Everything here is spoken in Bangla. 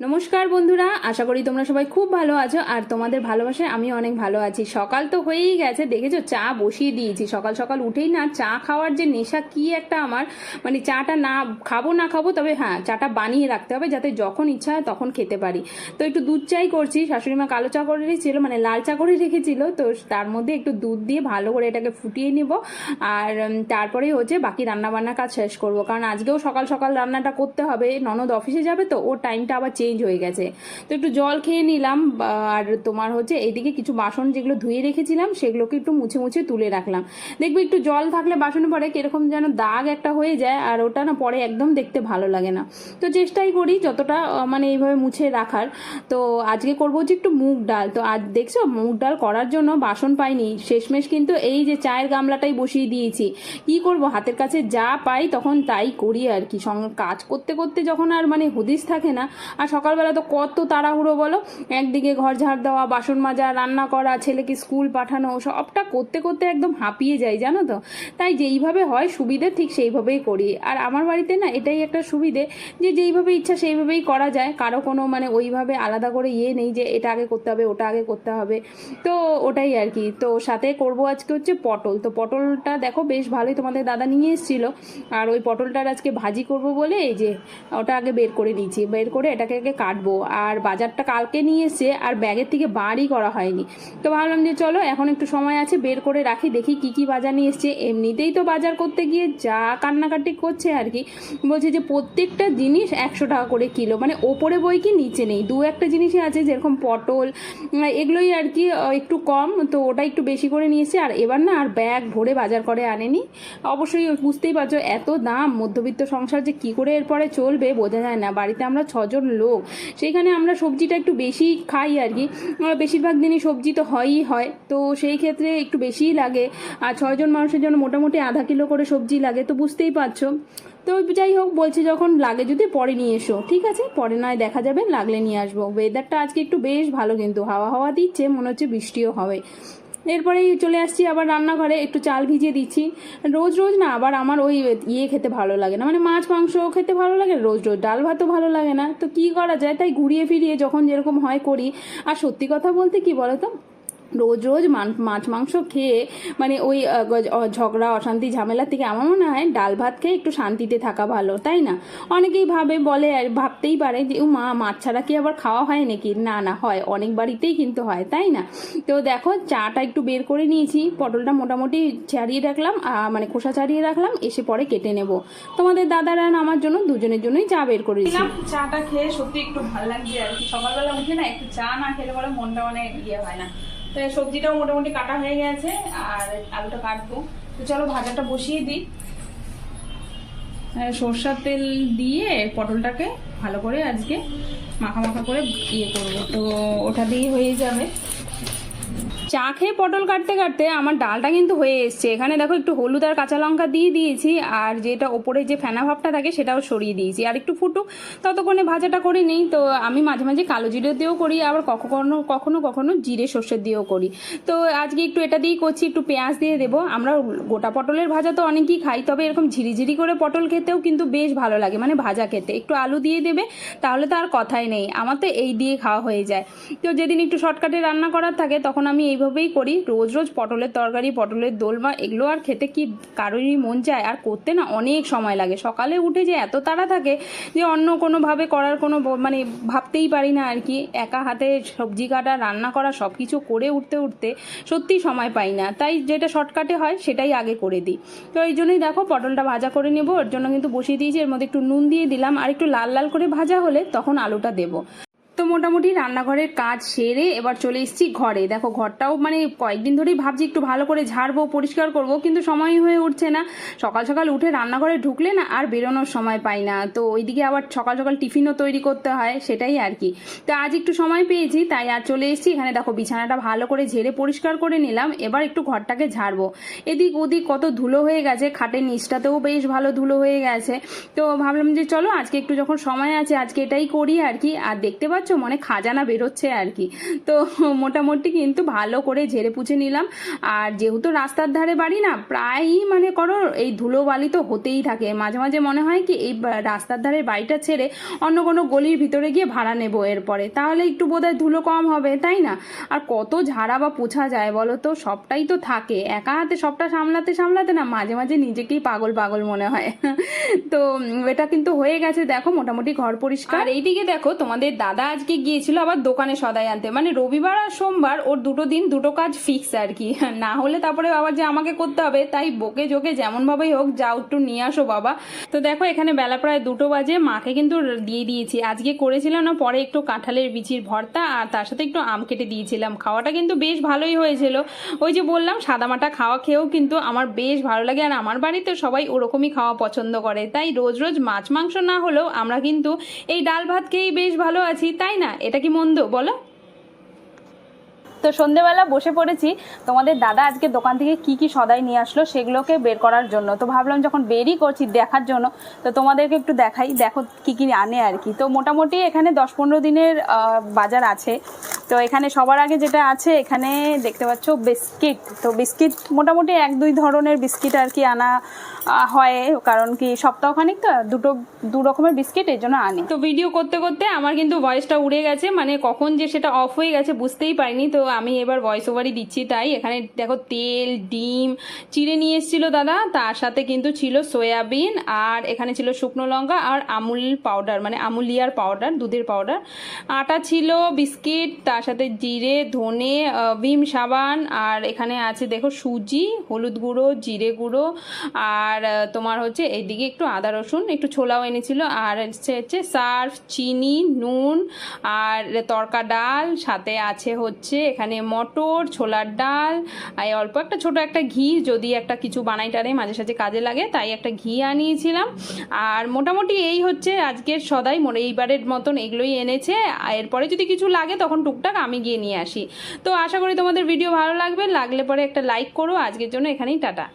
নমস্কার বন্ধুরা, আশা করি তোমরা সবাই খুব ভালো আছো আর তোমাদের ভালোবাসায় আমি অনেক ভালো আছি। সকাল তো হয়েই গেছে, দেখেছ? চা বসিয়ে দিয়েছি। সকাল সকাল উঠেই না চা খাওয়ার যে নেশা, কি একটা আমার মানে চাটা না, খাব না খাব, তবে হ্যাঁ চাটা বানিয়ে রাখতে হবে যাতে যখন ইচ্ছা হয় তখন খেতে পারি। তো একটু দুধ চাই করছি, শাশুড়ি মা কালো চা করে রেখেছিল মানে লাল চা করে রেখেছিল, তো তার মধ্যে একটু দুধ দিয়ে ভালো করে এটাকে ফুটিয়ে নিব। আর তারপরেই হচ্ছে বাকি রান্না বান্নার কাজ শেষ করব। কারণ আজকেও সকাল সকাল রান্নাটা করতে হবে। ননদ অফিসে যাবে তো, ওর টাইমটা আবার চেঞ্জ হয়ে গেছে। তো একটু জল খেয়ে নিলাম আর তোমার হচ্ছে এইদিকে কিছু বাসন যেগুলো ধুয়ে রেখেছিলাম, সেগুলোকে একটু মুছে মুছে তুলে রাখলাম। দেখবি একটু জল থাকলে বাসনে পরে কীরকম যেন দাগ একটা হয়ে যায়, আর ওটা না পরে একদম দেখতে ভালো লাগে না। তো চেষ্টাই করি যতটা মানে এইভাবে মুছে রাখার। তো আজকে করব হচ্ছে একটু মুগ ডাল। তো আজ দেখছ, মুগ ডাল করার জন্য বাসন পাইনি। শেষমেশ কিন্তু এই যে চায়ের গামলাটাই বসিয়ে দিয়েছি। কি করব? হাতের কাছে যা পাই তখন তাই করি আর কি। কাজ করতে করতে যখন আর মানে হদিস থাকে না, আর সকালবেলা তো কত তাড়াহুড়ো বলো? একদিকে ঘর ঝাড় দেওয়া, বাসন মাজা, রান্না করা, ছেলেকে স্কুল পাঠানো, সবটা করতে করতে একদম হাঁপিয়ে যাই, জানো তো? তাই যেইভাবে হয় সুবিধে ঠিক সেইভাবেই করি। আর আমার বাড়িতে না এটাই একটা সুবিধে যে যেইভাবে ইচ্ছা সেইভাবেই করা যায়। কারও কোনো মানে ওইভাবে আলাদা করে ইয়ে নেই যে এটা আগে করতে হবে, ওটা আগে করতে হবে। তো ওটাই আর কি। তো সাথে করব আজকে হচ্ছে পটল। তো পটলটা দেখো বেশ ভালোই তোমাদের দাদা নিয়ে এসেছিল। আর ওই পটলটার আজকে ভাজি করব বলে এই যে ওটা আগে বের করে নিয়েছি। বের করে এটাকে আগে কাটবো। আর বাজারটা কালকে নিয়ে এসছে আর ব্যাগের থেকে বারই করা হয়নি। তো ভাবলাম যে চলো, এখন একটু সময় আছে, বের করে রাখি, দেখি কি কি বাজার নিয়ে এসছে। এমনিতেই তো বাজার করতে গিয়ে যা কান্নাকাটি করছে আর কি, বলছে যে প্রত্যেকটা জিনিস একশো টাকা করে কিলো। মানে ওপরে বই কি নিচে নেই? দু একটা জিনিসই আছে, যেরকম পটল, এগুলোই আর কি একটু কম, তো ওটা একটু বেশি করে নিয়েছে আর এবার না, আর ব্যাগ ভরে বাজার করে আনেনি। অবশ্যই বুঝতেই পারছ, এত দাম, মধ্যবিত্ত সংসার যে কি করে এরপরে চলবে, বোঝা যায় না। বাড়িতে আমরা ছজন লোক সেইখানে আমরা সবজিটা একটু বেশি খাই আর কি। বেশিরভাগ দিনই সবজি তো হয়ই হয়। তো সেই ক্ষেত্রে একটু বেশিই লাগে। আর ছয়জন মানুষের জন্য মোটামুটি আধা কিলো করে সবজি লাগে, তো বুঝতেই পারছ। তো যাই হোক, বলছে যখন লাগে যদি পরে নিয়ে এসো, ঠিক আছে? পরে নয় দেখা যাবে, লাগলে নিয়ে আসব। ওয়েদারটা আজকে একটু বেশ ভালো কিন্তু। হাওয়া হাওয়া দিচ্ছে, মনে হচ্ছে বৃষ্টিও হবে। এরপরেই চলে আসছি আবার রান্নাঘরে, একটু চাল ভিজিয়ে দিচ্ছি। রোজ রোজ না আবার আমার ওই ইয়ে খেতে ভালো লাগে না। মানে মাছ, মাংস খেতে ভালো লাগে, রোজ রোজ ডাল ভাতও ভালো লাগে না। তো কি করা যায়? তাই ঘুরিয়ে ফিরিয়ে যখন যেরকম হয় করি। আর সত্যি কথা বলতে কি বলো তো রোজ রোজ মান- মাছ, মাংস খেয়ে মানে ওই ঝগড়া, অশান্তি, ঝামেলা থেকে আমার মনে হয় ডাল ভাত খেয়ে একটু শান্তিতে থাকা ভালো, তাই না? অনেকেই ভাবে, বলে আর ভাবতেই পারে যে মা মাছ ছাড়া কি আবার খাওয়া হয় নাকি? না না, হয়, অনেক বাড়িতেই কিন্তু হয়, তাই না? তো দেখো, চাটা একটু বের করে নিয়েছি, পটলটা মোটামুটি ছাড়িয়ে রাখলাম মানে খোসা ছাড়িয়ে রাখলাম, এসে পরে কেটে নেব। তোমাদের দাদারা আমার জন্য দুজনের জন্যই চা বের করে চাটা খেয়ে সত্যি একটু ভালো লাগছে আর কি। সকালবেলা উঠে না একটু চা না খেলে পরে মনটা অনেক ইয়ে হয় না। তো সবজিটাও মোটামুটি কাটা হয়ে গেছে, আর আলুটা কাটবো। তো চলো ভাজাটা বসিয়ে দিই। সর্ষার তেল দিয়ে পটলটাকে ভালো করে আজকে মাখা মাখা করে ইয়ে করব। তো ওটা দিয়ে হয়ে যাবে। চা খেয়ে পটল কাটতে কাটতে আমার ডালটা কিন্তু হয়ে এসছে। এখানে দেখো একটু হলুদ আর কাঁচা লঙ্কা দিয়ে দিয়েছি, আর যেটা ওপরে যে ফেনা ভাবটা থাকে সেটাও সরিয়ে দিয়েছি। আর একটু ফুটুক, ততক্ষণে ভাজাটা করে নিই। তো আমি মাঝে মাঝে কালো জিরে দিয়েও করি, আবার কখনো কখনো কখনো জিরে সর্ষের দিয়েও করি। তো আজকে একটু এটা দিয়েই করছি, একটু পেঁয়াজ দিয়ে দেবো। আমরা গোটা পটলের ভাজা তো অনেকেই খাই, তবে এরকম ঝিরিঝিরি করে পটল খেতেও কিন্তু বেশ ভালো লাগে মানে ভাজা খেতে। একটু আলু দিয়ে দেবে, তাহলে তো আর কথাই নেই। আমার তো এই দিয়ে খাওয়া হয়ে যায়। তো যেদিন একটু শর্টকাটে রান্না করার থাকে, তখন আমি এইভাবেই করি। রোজ রোজ পটলের তরকারি, পটলের দোলমা, এগুলো আর খেতে কি কারোরই মন চায় আর করতে না অনেক সময় লাগে। সকালে উঠে যে এত তাড়া থাকে যে অন্য কোনোভাবে করার কোনো মানে ভাবতেই পারি না আর কি। একা হাতে সবজি কাটা, রান্না করা সব কিছু করে উঠতে উঠতে সত্যি সময় পাই না। তাই যেটা শর্টকাটে হয় সেটাই আগে করে দিই। তো এই জন্যই দেখো পটলটা ভাজা করে নেব। ওর জন্য কিন্তু বসিয়ে দিয়েছি। এর মধ্যে একটু নুন দিয়ে দিলাম। আর একটু লাল লাল করে ভাজা হলে তখন আলুটা দেবো। মোটামুটি রান্নাঘরের কাজ সেরে এবার চলে এসেছি ঘরে। দেখো, ঘরটাও মানে কয়েকদিন ধরেই ভাবছি একটু ভালো করে ঝাড়বো, পরিষ্কার করব, কিন্তু সময় হয়ে উঠছে না। সকাল সকাল উঠে রান্নাঘরে ঢুকলে না আর বেরোনোর সময় পাই না। তো ওইদিকে আবার সকাল সকাল টিফিনও তৈরি করতে হয়, সেটাই আর কি। তো আজ একটু সময় পেয়েছি, তাই আর চলে এসেছি। এখানে দেখো, বিছানাটা ভালো করে ঝেড়ে পরিষ্কার করে নিলাম, এবার একটু ঘরটাকে ঝাড়বো। এদিক ওদিক কত ধুলো হয়ে গেছে, খাটের নিচটাতেও বেশ ভালো ধুলো হয়ে গেছে। তো ভাবলাম যে চলো, আজকে একটু যখন সময় আছে, আজকে এটাই করি আর কি। আর দেখতে পাচ্ছ মনে খাজানা বেরোচ্ছে আর কি। তো মোটামুটি কিন্তু ভালো করে ঝেড়ে পুছে নিলাম। আর যেহেতু রাস্তার ধারে বাড়ি না, প্রায়ই মানে করো এই ধুলো বালি তো হতেই থাকে। মাঝে মাঝে মনে হয় কি এই রাস্তার ধারে বাড়িটা ছেড়ে অন্য কোনো গলির ভিতরে গিয়ে ভাড়া নেব এরপরে। তাহলে একটু বোধহয় ধুলো কম হবে, তাই না? আর কত ঝাড়া বা পোছা যায় বলো তো? সবটাই তো থাকে। একা হাতে সবটা সামলাতে সামলাতে না মাঝে মাঝে নিজেকেই পাগল পাগল মনে হয়। তো এটা কিন্তু হয়ে গেছে। দেখো মোটামুটি ঘর পরিষ্কার। এইদিকে দেখো তোমাদের দাদা গিয়েছিল আবার দোকানে সদাই আনতে। মানে রবিবার আর সোমবার ওর দুটো দিন, দুটো কাজ ফিক্স আর কি। না হলে তারপরে আবার যে আমাকে করতে হবে, তাই বকে জোকে যেমন ভাবেই হোক যাও একটু নিয়ে আসো বাবা। তো দেখো এখানে বেলা প্রায় দুটো বাজে, মাকে কিন্তু দিয়ে দিয়েছি। আজকে করেছিলাম না, পরে একটু কাঁঠালের বিচির ভর্তা আর তার সাথে একটু আম কেটে দিয়েছিলাম। খাওয়াটা কিন্তু বেশ ভালোই হয়েছিল। ওই যে বললাম, সাদামাটা খাওয়া খেয়েও কিন্তু আমার বেশ ভালো লাগে আর আমার বাড়িতে সবাই ওরকমই খাওয়া পছন্দ করে। তাই রোজ রোজ মাছ, মাংস না হলেও আমরা কিন্তু এই ডাল ভাত খেয়েই বেশ ভালো আছি। তাই না? এটা কি মন্দ? বলো। তো সন্ধেবেলা বসে পড়েছি। তোমাদের দাদা আজকে দোকান থেকে কি কি সদাই নিয়ে আসলো সেগুলোকে বের করার জন্য। তো ভাবলাম যখন বেরই করছি দেখার জন্য, তো তোমাদেরকে একটু দেখাই। দেখো কি কি আনে আর কি। তো মোটামুটি এখানে দশ পনেরো দিনের বাজার আছে। তো এখানে সবার আগে যেটা আছে, এখানে দেখতে পাচ্ছ বিস্কিট। তো বিস্কিট মোটামুটি এক দুই ধরনের বিস্কিট আর কি আনা হয়। কারণ কি সপ্তাহখানিক তো দুটো, দু রকমের বিস্কিট এর জন্য আনি। তো ভিডিও করতে করতে আমার কিন্তু ভয়েসটা উড়ে গেছে। মানে কখন যে সেটা অফ হয়ে গেছে বুঝতেই পারিনি। তো আমি এবার ভয়েস ওভারই দিচ্ছি তাই। এখানে দেখো তেল, ডিম, চিড়ে নিয়ে এসেছিল দাদা। তার সাথে কিন্তু ছিল সয়াবিন আর এখানে ছিল শুকনো লঙ্কা আর আমুল পাউডার মানে আমুলিয়ার পাউডার দুধের পাউডার আটা ছিল, বিস্কিট, তার সাথে জিরে, ধনে ভিম সাবান, আর এখানে আছে দেখো সুজি, হলুদ গুঁড়ো, জিরে গুঁড়ো, আর তোমার হচ্ছে এদিকে একটু আদা রসুন, একটু ছোলাও এনেছিল, আর হচ্ছে হচ্ছে সার্ফ, চিনি, নুন, আর তরকা ডাল, সাথে আছে হচ্ছে এখানে মটর, ছোলার ডাল আর অল্প একটা ছোট একটা ঘি, যদি একটা কিছু বানাই টানে মাঝে সাঝে কাজে লাগে, তাই একটা ঘি আনিয়েছিলাম, আর মোটামুটি এই হচ্ছে আজকের সদাই মোট এইবারের মতন এগুলোই এনেছে এরপরে যদি কিছু লাগে তখন টুকটাক আমি গিয়ে নিয়ে আসি। তো আশা করি তোমাদের ভিডিও ভালো লাগবে। লাগলে পরে একটা লাইক করো। আজকের জন্য এখানেই টাটা।